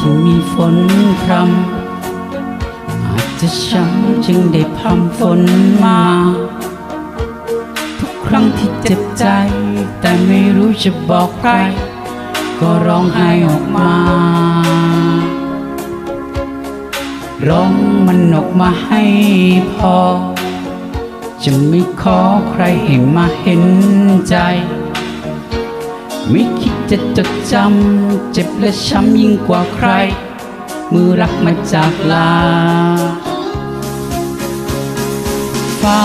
ที่มีฝนพรำอาจจะช้ำจึงได้พรำฝนมา ทุกครั้งที่เจ็บใจ แต่ไม่รู้จะบอกใคร ก็ร้องไห้ออกมา ร้องมันออกมาให้พอ จะไม่ขอใครให้มาเห็นใจ ไม่คิดจะจดจำ เจ็บและช้ำยิ่งกว่าใคร มือรักมาจากลา ฟ้า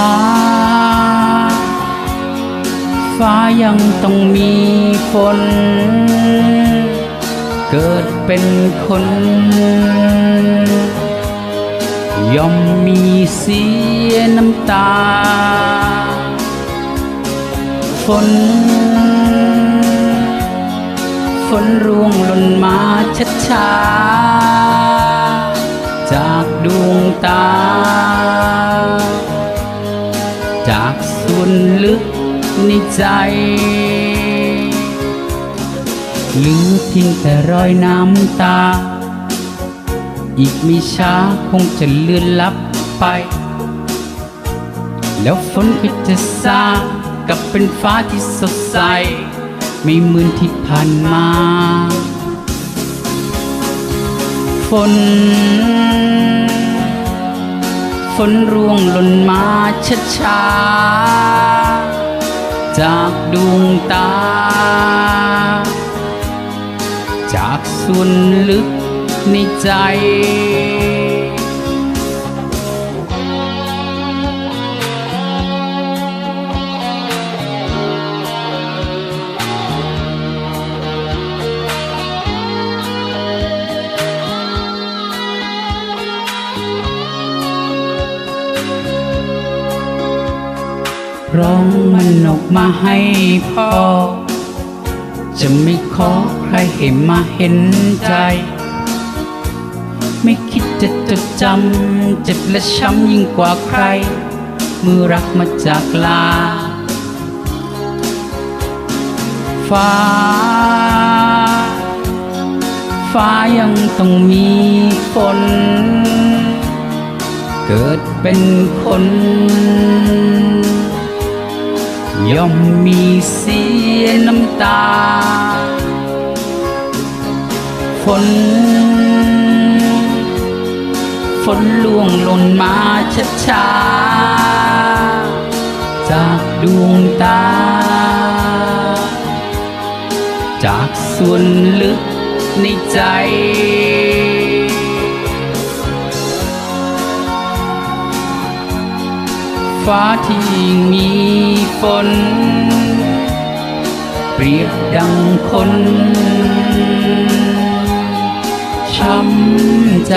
ฟ้ายังต้องมีฝน เกิดเป็นคนย่อมมีเสียน้ำตา ฝน นร่วงหล่นมาช้าๆจากดวงตา จากส่วนลึกในใจเหลือเพียงแต่รอยน้ำตา อีกไม่ช้าคงจะเลือนลับไป แล้วฝนก็จะซากับเป็นฟ้าที่สดใส ไม่เหมือนที่ผ่านมา ฝน ฝนร่วงหล่นมาช้าช้าจากดวงตา จากส่วนลึกในใจ ร้องมันออกมาให้พ่อ จะไม่ขอใครให้มาเห็นใจ ไม่คิดจะจดจำเจ็บและช้ำยิ่งกว่าใคร มือรักมาจากลา ฟ้า ฟ้ายังต้องมีฝน เกิดเป็นคน ย่อมมีเสียน้ำตา ฝน ฝนล่วงหล่นมาช้าช้าๆจากดวงตา จากส่วนลึกในใจ ฟ้าที่มีฝน เปรียบดังคนช้ำใจ